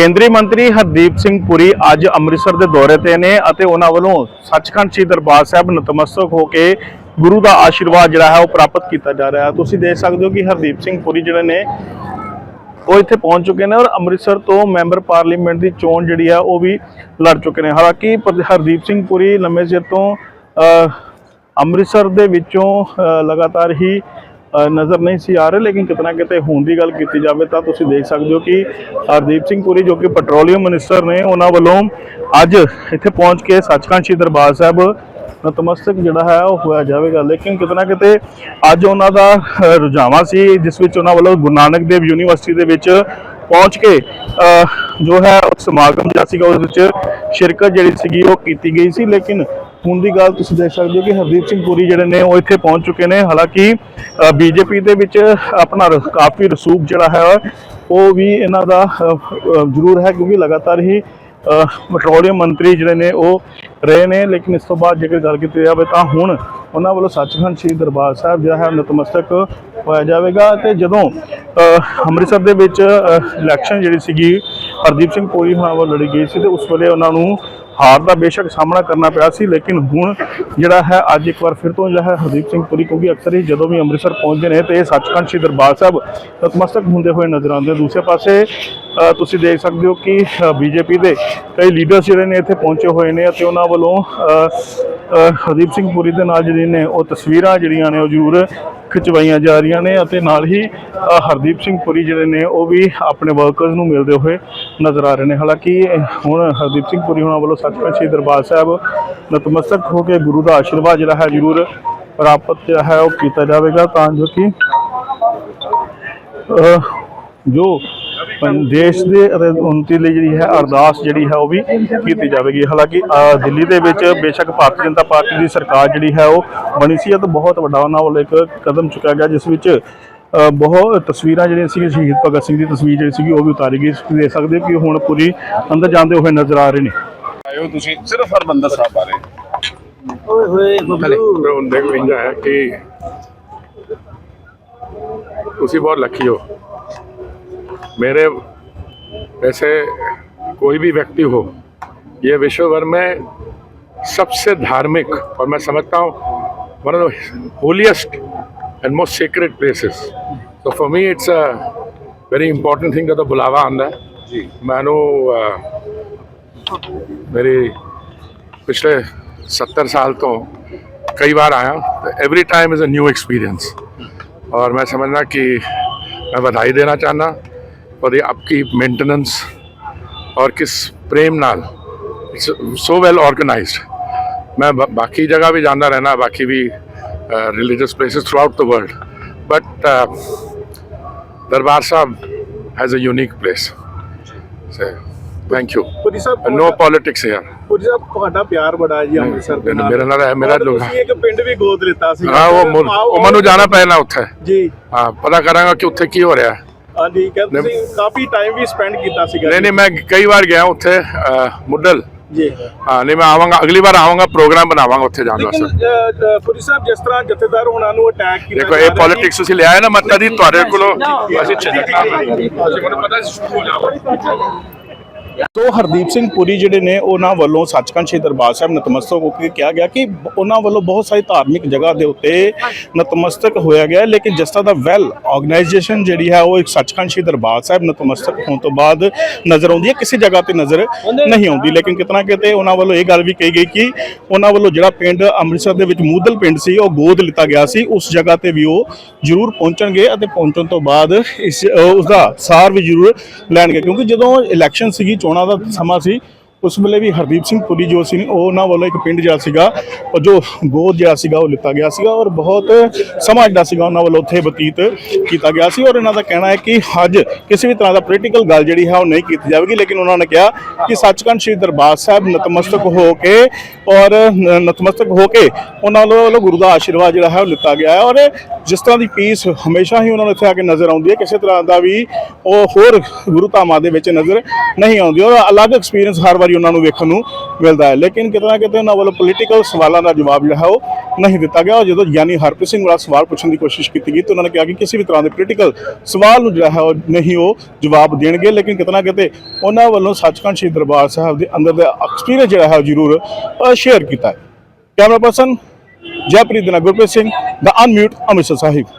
ਕੇਂਦਰੀ ਮੰਤਰੀ ਹਰਦੀਪ ਸਿੰਘ ਪੁਰੀ ਅੱਜ ਅੰਮ੍ਰਿਤਸਰ ਦੇ ਦੌਰੇ ਤੇ ਨੇ ਅਤੇ ਉਹਨਾਂ ਵੱਲੋਂ ਸੱਚਖੰਡ ਸ੍ਰੀ ਦਰਬਾਰ ਸਾਹਿਬ ਨਤਮਸਤਕ ਹੋ ਕੇ ਗੁਰੂ ਦਾ ਆਸ਼ੀਰਵਾਦ ਜਿਹੜਾ ਹੈ ਉਹ ਪ੍ਰਾਪਤ ਕੀਤਾ ਜਾ ਰਿਹਾ ਹੈ। ਤੁਸੀਂ ਦੇਖ ਸਕਦੇ ਹੋ ਕਿ ਹਰਦੀਪ ਸਿੰਘ ਪੁਰੀ ਜਿਹੜੇ ਨੇ, ਉਹ ਇੱਥੇ ਪਹੁੰਚ ਚੁੱਕੇ ਨੇ ਔਰ ਅੰਮ੍ਰਿਤਸਰ ਤੋਂ ਮੈਂਬਰ ਪਾਰਲੀਮੈਂਟ ਦੀ ਚੋਣ ਜਿਹੜੀ ਆ ਉਹ ਵੀ ਲੜ ਚੁੱਕੇ ਨੇ। ਹਾਲਾਂਕਿ ਹਰਦੀਪ ਸਿੰਘ ਪੁਰੀ ਲੰਮੇ ਚਿਰ ਤੋਂ ਅੰਮ੍ਰਿਤਸਰ ਦੇ ਵਿੱਚੋਂ ਲਗਾਤਾਰ ਹੀ ਨਜ਼ਰ ਨਹੀਂ ਸੀ ਆ ਰਹੇ ਲੇਕਿਨ ਕਿਤਨਾ ਕਿਤੇ ਹੁਣ ਦੀ ਗੱਲ ਕੀਤੀ ਜਾਵੇ ਤਾਂ ਤੁਸੀਂ ਦੇਖ ਸਕਦੇ ਹੋ ਕਿ ਹਰਦੀਪ ਸਿੰਘ ਪੁਰੀ ਜੋ ਕਿ ਪੈਟਰੋਲੀਅਮ ਮਿਨਿਸਟਰ ਨੇ ਉਹਨਾਂ ਵੱਲੋਂ ਅੱਜ ਇੱਥੇ ਪਹੁੰਚ ਕੇ ਸੱਚਖੰਡ ਸ੍ਰੀ ਦਰਬਾਰ ਸਾਹਿਬ ਨਤਮਸਤਕ ਜਿਹੜਾ ਹੈ ਉਹ ਹੋਇਆ ਜਾਵੇਗਾ। ਲੇਕਿਨ ਕਿਤਨਾ ਕਿਤੇ ਅੱਜ ਉਹਨਾਂ ਦਾ ਅ, ਸੀ ਜਿਸ ਵਿੱਚ ਉਹਨਾਂ ਵੱਲੋਂ ਗੁਰੂ ਨਾਨਕ ਦੇਵ ਯੂਨੀਵਰਸਿਟੀ ਦੇ ਵਿੱਚ ਪਹੁੰਚ ਕੇ ਜੋ ਹੈ ਸਮਾਗਮ ਜਿਹੜਾ ਸੀਗਾ ਉਸ ਵਿੱਚ ਸ਼ਿਰਕਤ ਜਿਹੜੀ ਸੀਗੀ ਉਹ ਕੀਤੀ ਗਈ ਸੀ। ਲੇਕਿਨ ਹੁਣ ਦੀ ਗੱਲ ਤੁਸੀਂ ਦੇਖ ਸਕਦੇ ਹੋ ਕਿ ਹਰਦੀਪ ਸਿੰਘ ਪੁਰੀ ਜਿਹੜੇ ਨੇ ਉਹ ਇੱਥੇ ਪਹੁੰਚ ਚੁੱਕੇ ਨੇ। ਹਾਲਾਂਕਿ ਬੀਜੇਪੀ ਦੇ ਵਿੱਚ ਆਪਣਾ ਕਾਫੀ ਰਸੂਖ ਜਿਹੜਾ ਹੈ, ਉਹ ਵੀ ਇਹਨਾਂ ਦਾ ਜ਼ਰੂਰ ਹੈ ਕਿਉਂਕਿ ਲਗਾਤਾਰ ਹੀ ਪੈਟਰੋਲੀਅਮ ਮੰਤਰੀ ਜਿਹੜੇ ਨੇ ਉਹ ਰਹੇ ਨੇ। ਲੇਕਿਨ ਇਸ ਤੋਂ ਬਾਅਦ ਜੇਕਰ ਗੱਲ ਕੀਤੀ ਜਾਵੇ ਤਾਂ ਹੁਣ ਉਹਨਾਂ ਵੱਲੋਂ ਸੱਚਖੰਡ ਸ੍ਰੀ ਦਰਬਾਰ ਸਾਹਿਬ ਜਿਹੜਾ ਹੈ, ਨਤਮਸਤਕ ਹੋਇਆ ਜਾਵੇਗਾ। ਤੇ ਜਦੋਂ ਅੰਮ੍ਰਿਤਸਰ ਦੇ ਵਿੱਚ ਇਲੈਕਸ਼ਨ ਜਿਹੜੀ ਸੀਗੀ ਹਰਦੀਪ ਸਿੰਘ ਪੁਰੀ ਹੋਣਾ ਵੱਲੋਂ ਲੜੀ ਗਈ ਸੀ ਤੇ ਉਸ ਵੇਲੇ ਉਹਨਾਂ ਨੂੰ ਹਾਰ ਦਾ ਬੇਸ਼ੱਕ ਸਾਹਮਣਾ ਕਰਨਾ ਪਿਆ ਸੀ, ਲੇਕਿਨ ਹੁਣ ਜਿਹੜਾ ਹੈ ਅੱਜ ਇੱਕ ਵਾਰ ਫਿਰ ਤੋਂ ਜਿਹੜਾ ਹੈ ਹਰਦੀਪ ਸਿੰਘ ਪੁਰੀ ਕਿਉਂਕਿ ਅਕਸਰ ਹੀ ਜਦੋਂ ਵੀ ਅੰਮ੍ਰਿਤਸਰ ਪਹੁੰਚਦੇ ਨੇ ਤੇ ਇਹ ਸੱਚਖੰਡ ਸ੍ਰੀ ਦਰਬਾਰ ਸਾਹਿਬ ਨਤਮਸਤਕ ਹੁੰਦੇ ਹੋਏ ਨਜ਼ਰ ਆਉਂਦੇ ਦੂਸਰੇ ਪਾਸੇ ਤੁਸੀਂ ਦੇਖ ਸਕਦੇ ਹੋ ਕਿ ਬੀਜੇਪੀ ਦੇ ਕਈ ਲੀਡਰਸ ਜਿਹੜੇ ਨੇ ਇੱਥੇ ਪਹੁੰਚੇ ਹੋਏ ਨੇ ਅਤੇ ਉਹਨਾਂ ਵੱਲੋਂ ਹਰਦੀਪ ਸਿੰਘ ਪੁਰੀ ਦੇ ਨਾਲ ਜਿਹੜੀ ਨੇ ਉਹ ਤਸਵੀਰਾਂ ਜਿਹੜੀਆਂ ਨੇ ਉਹ ਜ਼ਰੂਰ ਖਿਚਵਾਈਆਂ ਜਾ ਰਹੀਆਂ ਨੇ ਅਤੇ ਨਾਲ ਹੀ ਹਰਦੀਪ ਸਿੰਘ ਪੁਰੀ ਜਿਹੜੇ ਨੇ, ਉਹ ਵੀ ਆਪਣੇ ਵਰਕਰਸ ਨੂੰ ਮਿਲਦੇ ਹੋਏ ਨਜ਼ਰ ਆ ਰਹੇ ਨੇ। ਹਾਲਾਂਕਿ ਹੁਣ ਹਰਦੀਪ ਸਿੰਘ ਪੁਰੀ ਹੋਣਾ ਵੱਲੋਂ ਸੱਚਖੰਡ ਸ੍ਰੀ ਦਰਬਾਰ ਸਾਹਿਬ ਨਤਮਸਤਕ ਹੋ ਕੇ ਗੁਰੂ ਦਾ ਆਸ਼ੀਰਵਾਦ ਜਿਹੜਾ ਹੈ ਜ਼ਰੂਰ ਪ੍ਰਾਪਤ ਜਿਹੜਾ ਹੈ, ਉਹ ਕੀਤਾ ਜਾਵੇਗਾ। ਤਾਂ ਜੋ ਕਿ ਜੋ ਦੇਸ਼ ਦੇ ਉન્નਤੀ ਲਈ ਜਿਹੜੀ ਹੈ ਅਰਦਾਸ ਜਿਹੜੀ ਹੈ ਉਹ ਵੀ ਕੀਤੀ ਜਾਵੇਗੀ। ਹਾਲਾਂਕਿ ਦਿੱਲੀ ਦੇ ਵਿੱਚ ਬੇਸ਼ੱਕ ਭਾਰਤੀ ਜਨਤਾ ਪਾਰਟੀ ਦੀ ਸਰਕਾਰ ਜਿਹੜੀ ਹੈ ਉਹ ਬਣੀ ਸੀ ਅਤੇ ਬਹੁਤ ਵੱਡਾ ਉਹਨਾਂ ਵੱਲੋਂ ਇੱਕ ਕਦਮ ਚੁੱਕਿਆ ਗਿਆ ਜਿਸ ਵਿੱਚ ਬਹੁਤ ਤਸਵੀਰਾਂ ਜਿਹੜੀਆਂ ਸੀ ਸ਼ਹੀਦ ਭਗਤ ਸਿੰਘ ਦੀ ਤਸਵੀਰ ਜਿਹੜੀ ਸੀਗੀ ਉਹ ਵੀ ਉਤਾਰੀ ਗਈ। ਤੁਸੀਂ ਦੇਖ ਸਕਦੇ ਹੋ ਕਿ ਹੁਣ ਪੂਰੀ ਅੰਦਰ ਜਾਂਦੇ ਹੋਏ ਨਜ਼ਰ ਆ ਰਹੇ ਨੇ। ਆਇਓ ਤੁਸੀਂ ਸਿਰਫ ਹਰਮੰਦਰ ਸਾਹਿਬ ਬਾਰੇ। ਓਏ ਹੋਏ ਹੁੰਦੇ ਕੋਈ ਇੰਜਾ ਹੈ ਕਿ ਤੁਸੀਂ ਬਹੁਤ ਲੱਕੀ ਹੋ। मेरे ऐसे कोई भी व्यक्ति हो ये विश्व भर में सबसे धार्मिक और मैं समझता हूँ one of the holiest and most secret places तो for me it's a very important thing का बुलावा आंदा है मैं मेरी पिछले सत्तर साल तो कई बार आया तो every time is a new experience और मैं समझना कि मैं बधाई देना चाहना और ये आपकी मेंटेनेंस और किस प्रेम नाल सो वेल ऑर्गेनाइज्ड मैं बा- बाकी जगह भी जाना रहना बाकी भी religious places throughout the world but Darbar Sahib has a unique place thank you Puri Sahib no politics here Puri Sahib ਤੁਹਾਡਾ ਪਿਆਰ ਬੜਾ ਜੀ ਅੰਮ੍ਰਿਤਸਰ ਦੇ ਨਾਲ ਮੇਰਾ ਨਾਲ ਹੈ ਮੇਰਾ ਔਰ ਲੋਕ ਤੁਸੀਂ ਇੱਕ ਪਿੰਡ ਵੀ ਗੋਦ ਲਿੱਤਾ ਸੀ ਹਾਂ ਉਹ ਮੁਲ- ਉਹ ਮੈਨੂੰ ਜਾਣਾ ਪੈਣਾ ਉੱਥੇ ਜੀ ਹਾਂ ਪਤਾ ਕਰਾਂਗਾ ਕਿ ਉੱਥੇ ਕੀ ਹੋ ਰਿਹਾ ਹੈ। ਹਾਂਜੀ ਕਹਿੰਦੇ ਤੁਸੀਂ ਕਾਫੀ ਟਾਈਮ ਵੀ ਸਪੈਂਡ ਕੀਤਾ ਸੀਗਾ ਨਹੀਂ ਨਹੀਂ ਮੈਂ ਕਈ ਵਾਰ ਗਿਆ ਉੱਥੇ ਅਹ, ਮੁੱਢਲ ਜੀ ਹਾਂ ਨਹੀਂ ਮੈਂ ਆਵਾਂਗਾ ਅਗਲੀ ਵਾਰ ਆਵਾਂਗਾ ਪ੍ਰੋਗਰਾਮ ਬਣਾਵਾਂਗਾ ਉੱਥੇ ਜਾਣ ਲੇਕਿਨ ਵਾਸਤੇ ਅ, ਅ, ਪੁਰੀ ਸਾਹਿਬ ਜਿਸ ਤਰ੍ਹਾਂ ਜਥੇਦਾਰ ਉਹਨਾਂ ਨੂੰ ਅਟੈਕ ਕੀਤਾ ਦੇਖੋ ਜਾ ਇਹ ਰਿਹਾ ਪੋਲਿਟਿਕਸ ਤੁਸੀਂ ਲਿਆਏ ਨਾ ਮਤਲਬ ਦੀ ਤੁਹਾਡੇ ਕੋਲੋਂ ਅਸੀਂ ਚੱਲਣਾ ਅਸੀਂ ਮੈਨੂੰ ਪਤਾ ਸੀ ਸ਼ੁਰੂ ਹੋ ਸੋ ਹਰਦੀਪ ਸਿੰਘ ਪੁਰੀ ਜਿਹੜੇ ਨੇ, ਉਹਨਾਂ ਵੱਲੋਂ ਸੱਚਖੰਡ ਸ੍ਰੀ ਦਰਬਾਰ ਸਾਹਿਬ ਨਤਮਸਤਕ ਹੋ ਕੇ ਕਿਹਾ ਗਿਆ ਕਿ ਉਹਨਾਂ ਵੱਲੋਂ ਬਹੁਤ ਸਾਰੀ ਧਾਰਮਿਕ ਜਗ੍ਹਾ ਦੇ ਉੱਤੇ ਨਤਮਸਤਕ ਹੋਇਆ ਗਿਆ, ਲੇਕਿਨ ਜਿਸ ਦਾ ਵੈਲ ਆਰਗੇਨਾਈਜੇਸ਼ਨ ਜਿਹੜੀ ਹੈ, ਉਹ ਇੱਕ ਸੱਚਖੰਡ ਸ੍ਰੀ ਦਰਬਾਰ ਸਾਹਿਬ ਨਤਮਸਤਕ ਹੋਣ ਤੋਂ ਬਾਅਦ ਨਜ਼ਰ ਆਉਂਦੀ ਹੈ। ਕਿਸੇ ਜਗ੍ਹਾ ਤੇ ਨਜ਼ਰ ਨਹੀਂ ਆਉਂਦੀ, ਲੇਕਿਨ ਕਿਤਨਾ ਕਿਤੇ ਉਹਨਾਂ ਵੱਲੋਂ ਇਹ ਗੱਲ ਵੀ ਕਹੀ ਗਈ ਕਿ ਉਹਨਾਂ ਵੱਲੋਂ ਜਿਹੜਾ ਪਿੰਡ ਅੰਮ੍ਰਿਤਸਰ ਦੇ ਵਿੱਚ ਮੂਦਲ ਪਿੰਡ ਸੀ, ਉਹ ਗੋਦ ਲਿੱਤਾ ਗਿਆ ਸੀ। ਉਸ ਜਗ੍ਹਾ ਤੇ ਵੀ ਉਹ ਜ਼ਰੂਰ ਪਹੁੰਚਣਗੇ ਅਤੇ ਪਹੁੰਚਣ ਤੋਂ ਬਾਅਦ ਇਸ ਉਸ ਦਾ ਸਾਰ ਵੀ ਜ਼ਰੂਰ ਲੈਣਗੇ, ਕਿਉਂਕਿ ਜਦੋਂ ਇਲੈਕਸ਼ਨ ਸੀਗੀ ਚੋਣਾਂ ਦਾ ਸਮਾਂ ਸੀ ਉਸ ਵੇਲੇ ਵੀ ਹਰਦੀਪ ਸਿੰਘ ਪੁਰੀ ਜੋ ਸੀ, ਉਹ ਉਹਨਾਂ ਵੱਲੋਂ ਇੱਕ ਪਿੰਡ ਜਿਹੜਾ ਸੀਗਾ, ਉਹ ਜੋ ਗੋਦ ਜਿਹੜਾ ਸੀਗਾ, ਉਹ ਲਿੱਤਾ ਗਿਆ ਸੀਗਾ ਔਰ ਬਹੁਤ ਸਮਾਂ ਜਿਹੜਾ ਸੀਗਾ ਉਹਨਾਂ ਵੱਲੋਂ ਉੱਥੇ ਬਤੀਤ ਕੀਤਾ ਗਿਆ ਸੀ ਔਰ ਇਹਨਾਂ ਦਾ ਕਹਿਣਾ ਹੈ ਕਿ ਅੱਜ ਕਿਸੇ ਵੀ ਤਰ੍ਹਾਂ ਦਾ ਪੋਲੀਟੀਕਲ ਗੱਲ ਜਿਹੜੀ ਹੈ ਉਹ ਨਹੀਂ ਕੀਤੀ ਜਾਵੇਗੀ, ਲੇਕਿਨ ਉਹਨਾਂ ਨੇ ਕਿਹਾ ਕਿ ਸੱਚਖੰਡ ਸ੍ਰੀ ਦਰਬਾਰ ਸਾਹਿਬ ਨਤਮਸਤਕ ਹੋ ਕੇ ਔਰ ਨਤਮਸਤਕ ਹੋ ਕੇ ਉਹਨਾਂ ਵੱਲੋਂ ਵੱਲੋਂ ਗੁਰੂ ਦਾ ਆਸ਼ੀਰਵਾਦ ਜਿਹੜਾ ਹੈ ਉਹ ਲਿੱਤਾ ਗਿਆ ਹੈ ਔਰ ਜਿਸ ਤਰ੍ਹਾਂ ਦੀ ਪੀਸ ਹਮੇਸ਼ਾ ਹੀ ਉਹਨਾਂ ਨੂੰ ਇੱਥੇ ਆ ਕੇ ਨਜ਼ਰ ਆਉਂਦੀ ਹੈ, ਕਿਸੇ ਤਰ੍ਹਾਂ ਦਾ ਵੀ ਉਹ ਹੋਰ ਗੁਰੂ ਧਾਮਾਂ ਦੇ ਵਿੱਚ ਨਜ਼ਰ ਨਹੀਂ ਆਉਂਦੀ ਔਰ ਅਲੱਗ ਐਕਸਪੀਰੀਅੰਸ ਹਰ ਵਾਰੀ ਉਹਨਾਂ ਨੂੰ ਵੇਖਣ ਨੂੰ ਮਿਲਦਾ ਹੈ। ਲੇਕਿਨ ਕਿਤੇ ਨਾ ਕਿਤੇ ਉਹਨਾਂ ਵੱਲੋਂ ਪੋਲੀਟੀਕਲ ਸਵਾਲਾਂ ਦਾ ਜਵਾਬ ਜਿਹੜਾ ਹੈ ਉਹ ਨਹੀਂ ਦਿੱਤਾ ਗਿਆ। ਔਰ ਜਦੋਂ ਯਾਨੀ ਹਰਪ੍ਰੀਤ ਸਿੰਘ ਵਾਲਾ ਸਵਾਲ ਪੁੱਛਣ ਦੀ ਕੋਸ਼ਿਸ਼ ਕੀਤੀ ਗਈ ਤਾਂ ਉਹਨਾਂ ਨੇ ਕਿਹਾ ਕਿ ਕਿਸੇ ਵੀ ਤਰ੍ਹਾਂ ਦੇ ਪੋਲੀਟੀਕਲ ਸਵਾਲ ਨੂੰ ਜਿਹੜਾ ਹੈ ਉਹ ਨਹੀਂ ਉਹ ਜਵਾਬ ਦੇਣਗੇ। ਲੇਕਿਨ ਕਿਤਨਾ ਕਿਤੇ ਉਹਨਾਂ ਵੱਲੋਂ ਸੱਚਖੰਡ ਸ਼੍ਰੀ ਦਰਬਾਰ ਸਾਹਿਬ ਦੇ ਅੰਦਰ ਦਾ ਐਕਸਪੀਰੀਅੰਸ ਜਿਹੜਾ ਹੈ ਉਹ ਜ਼ਰੂਰ ਸ਼ੇਅਰ ਕੀਤਾ ਹੈ। ਕੈਮਰਾ ਪਰਸਨ ਜੈਪ੍ਰੀਤ ਦੇ ਗੁਰਪ੍ਰੀਤ ਸਿੰਘ ਦਾ ਅਨਮਿਊਟ ਅੰਮ੍ਰਿਤਸਰ ਸਾਹਿਬ।